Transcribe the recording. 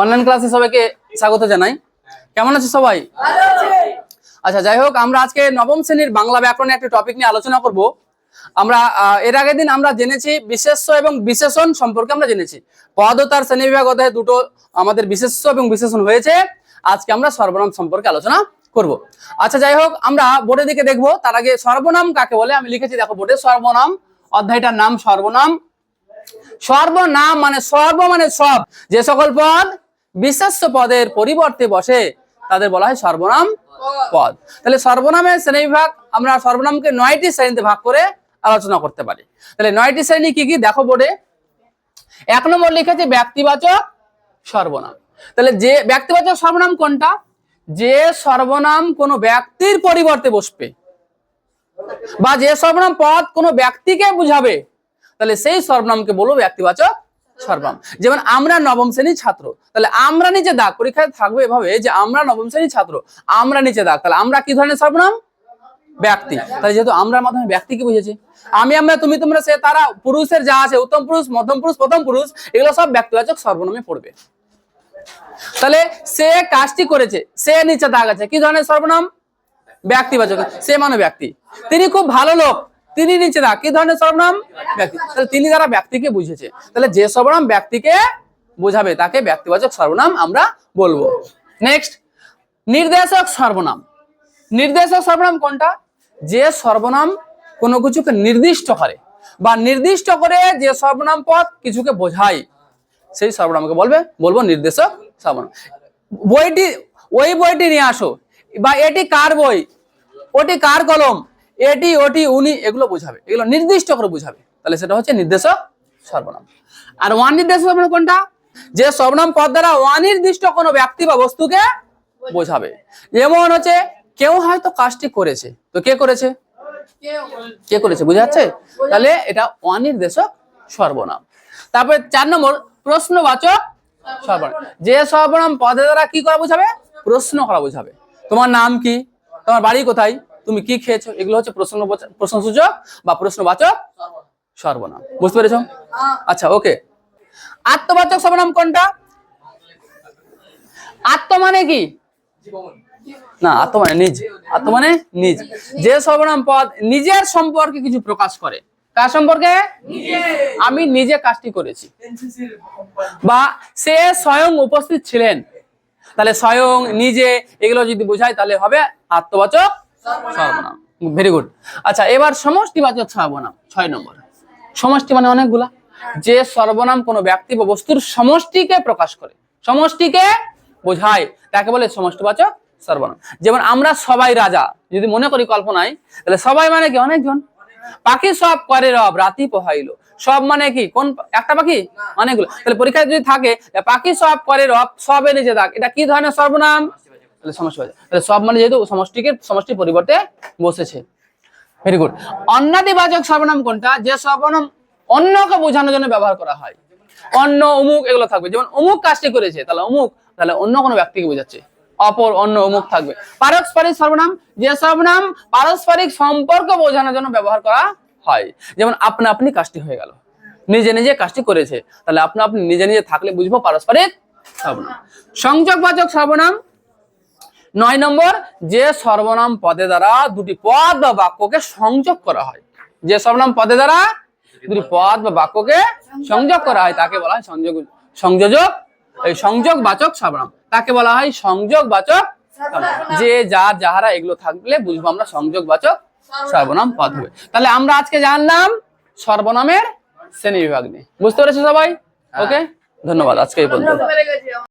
Online ক্লাসে সবাইকে স্বাগত জানাই। কেমন আছে সবাই? আচ্ছা যাই হোক, আমরা আজকে নবম শ্রেণির বাংলা ব্যাকরণে একটা টপিক নিয়ে আলোচনা করব। আমরা এর আগের দিন আমরা জেনেছি বিশেষ্য এবং বিশেষণ সম্পর্কে আমরা জেনেছি। পদ তার শ্রেণীবিভাগ অধ্যায়ে দুটো আমাদের বিশেষ্য এবং বিশেষণ হয়েছে। আজকে আমরা সর্বনাম সম্পর্কে আলোচনা করব। আচ্ছা যাই হোক, আমরা বোর্ডের দিকে দেখব। তার আগে সর্বনাম কাকে বলে? আমি লিখেছি, দেখো, বোর্ডে সর্বনাম, অধ্যায়টার নাম সর্বনাম। সর্বনাম মানে সর্ব মানে সব। যে সকল পদ বিশেষ্য পদের পরিবর্তে বসে তাদের বলা হয় সর্বনাম পদ। তাহলে সর্বনামের শ্রেণীবিভাগ আমরা সর্বনামকে নয়টি শ্রেণীতে ভাগ করে আলোচনা করতে পারি। তাহলে নয়টি শ্রেণি কি কি? দেখো বোর্ডে। এক নম্বর লিখেছে ব্যক্তিবাচক সর্বনাম। তাহলে যে ব্যক্তিবাচক সর্বনাম কোনটা? যে সর্বনাম কোনো ব্যক্তির পরিবর্তে বসবে বা যে সর্বনাম পদ কোনো ব্যক্তিকে বুঝাবে, তাহলে সেই সর্বনামকে বলব ব্যক্তিবাচক সর্বনাম যেমন আমরা নবম শ্রেণির ছাত্র, তাহলে আমরা নিচে দাগ, পরীক্ষায় থাকবে এভাবে যে আমরা নবম শ্রেণির ছাত্র, আমরা নিচে দাগ, তাহলে আমরা কি ধরনের সর্বনাম? ব্যক্তি। তাহলে যেহেতু আমরার মাধ্যমে ব্যক্তিকে বুঝেছি? আমি, আমরা, তুমি, তোমরা, সে, তারা, পুরুষের যা আছে, উত্তম পুরুষ, মধ্যম পুরুষ, প্রথম পুরুষ, এগুলো সব ব্যক্তিবাচক সর্বনামে পড়বে। তাহলে সে কাজটি করেছে, সে নিচে দাগ আছে, কি ধরনের সর্বনাম? ব্যক্তিবাচক, সে মানে ব্যক্তি। তিনি খুব ভালো লোক তিনি নিচে দাগ কি ধরনের সর্বনাম ব্যক্তি। তাহলে তিনি যারা ব্যক্তিকে বুঝেছে, তাহলে যে সর্বনাম ব্যক্তিকে বোঝাবে, তাকে ব্যক্তিবাচক সর্বনাম আমরা বলব। নেক্সট নির্দেশক সর্বনাম। নির্দেশক সর্বনাম কোনটা? যে সর্বনাম কোনো কিছুকে নির্দিষ্ট করে বা নির্দিষ্ট করে যে সর্বনাম পদ কিছুকে বোঝায়, সেই সর্বনামকে বলবে, বলব নির্দেশক সর্বনাম। বইটি, ওই বইটি নিয়ে আসো। বা এটি কার বই? ওটি কার কলম? এটি, ওটি, উনি এগুলো বোঝাবে। এগুলো নির্দিষ্ট করে বোঝাবে। তাহলে সেটা হচ্ছে নির্দেশক সর্বনাম। আর অনির্দেশক সর্বনাম কোনটা? যে সর্বনাম পদ দ্বারা অনির্দিষ্ট কোনো ব্যক্তি বা বস্তুকে বোঝাবে। যেমন হচ্ছে, কেউ হয়তো কাজটি করেছে। তো কে করেছে? কে করেছে, বুঝা যাচ্ছে? তাহলে এটা অনির্দেশক সর্বনাম। তারপরে চার নম্বর, প্রশ্নবাচক সর্বনাম। যে সর্বনাম পদে দ্বারা কি করা বোঝাবে? প্রশ্ন করা বোঝাবে। তোমার নাম কি? তোমার বাড়ি কোথায়? তুমি কি খেয়েছো? এগুলো হচ্ছে প্রশ্ন প্রশ্নসূচক বা প্রশ্নবাচক সর্বনাম। বুঝতে পেরেছ? আচ্ছা ওকে। আত্মবাচক সর্বনাম কোনটা? আত্ম মানে কি? না, আত্ম মানে নিজ। আত্ম মানে নিজ। যে সর্বনাম পদ নিজের সম্পর্কে কিছু প্রকাশ করে, কার সম্পর্কে? আমি নিজে কাজটি করেছি। বা সে স্বয়ং উপস্থিত ছিলেন। তাহলে স্বয়ং, নিজে, এগুলো যদি বোঝায় তাহলে হবে আত্মবাচক সর্বনাম ভেরি গুড আচ্ছা এবার সমষ্টিবাচক সর্বনাম ছয় নম্বর। সমষ্টি মানে অনেকগুলা। যে সর্বনাম কোনো ব্যক্তি বা বস্তুর সমষ্টিকে প্রকাশ করে সমষ্টিকে বোঝায় তাকে বলে সমষ্টিবাচক সর্বনাম যেমন আমরা সবাই রাজা যদি মনে করি কল্পনায় তাহলে সবাই মানে কি অনেকজন? পাখি সব করে রব রাতি পোহাইলো। সব মানে কি? কোন একটা পাখি? অনেকগুলো। তাহলে পরীক্ষায় যদি থাকে পাখি সব করে রব সবে নিজে থাক। এটা কি ধরনের সর্বনাম তাহলে সমষ্টি বাচক। তাহলে সব মানে যেহেতু সমষ্টিকে পরিবর্তে বসেছে। ভেরি গুড সর্বনাম কোনটা? যে সর্বনাম অন্যকে বোঝানোর জন্য ব্যবহার করা হয়। অন্য অমুক এগুলো থাকবে। যেমন অমুক কাজটি করেছে, তাহলে অমুক, তাহলে অন্য কোনো ব্যক্তিকে বোঝাচ্ছে। অপর, অন্য, অমুক থাকবে। পারস্পরিক সর্বনাম, যে সর্বনাম পারস্পরিক সম্পর্ক বোঝানোর জন্য ব্যবহার করা হয়। যেমন আপনা আপনি কাজটি হয়ে গেল। নিজে নিজে কাজটি করেছে। তাহলে আপনা আপনি নিজে নিজে থাকলে বুঝব পারস্পরিক সর্বনাম। সংযোগবাচক সর্বনাম নয় নম্বর যে সর্বনাম পদে দ্বারা দুটি পদ বা বাক্যকে সংযোগ করা হয়। যে সর্বনাম পদে দ্বারা দুটি পদ বা বাক্যকে সংযোগ করা হয় তাকে বলা হয় সংযোগ সংযোজক। এই সংযোগ বাচক সর্বনাম তাকে বলা হয় সংযোগ বাচক যে যার যাহারা এগুলো থাকলে বুঝব আমরা সংযোগ বাচক সর্বনাম পদ হবে। তাহলে আমরা আজকে জানলাম সর্বনামের শ্রেণি বিভাগ নিয়ে। বুঝতে পেরেছ সবাই? ওকে ধন্যবাদ আজকে এই পর্যন্ত।